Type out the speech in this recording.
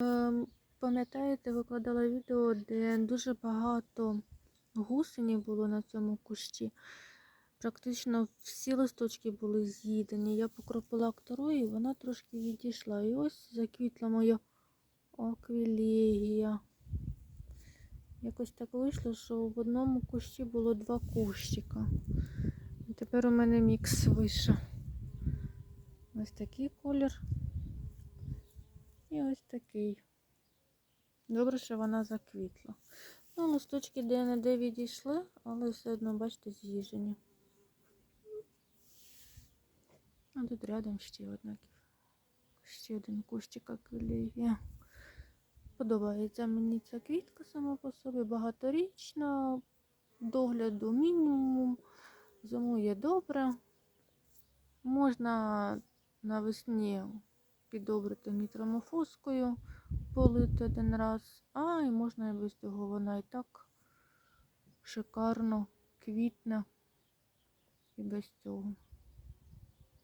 Ем, Пам'ятаєте, викладала відео, де дуже багато гусені було на цьому кущі. Практично всі листочки були з'їдені. Я покропила акторою, і вона трошки відійшла. І ось заквітла моя аквілегія. Якось так вийшло, що в одному кущі було два кущика. Тепер у мене мікс вийшов. Ось такий колір. І ось такий. Добре, що вона заквітла. Ну, листочки де-не-де відійшли, але все одно, бачите, з'їжені. А тут рядом ще одна ще один кущик аквілегія. Подобається мені ця квітка сама по собі, багаторічна, догляду мінімум, зимує добре. Можна навесні підобрити нітромофоскою, полити один раз, а і можна і без цього. Вона і так шикарно квітне і без цього.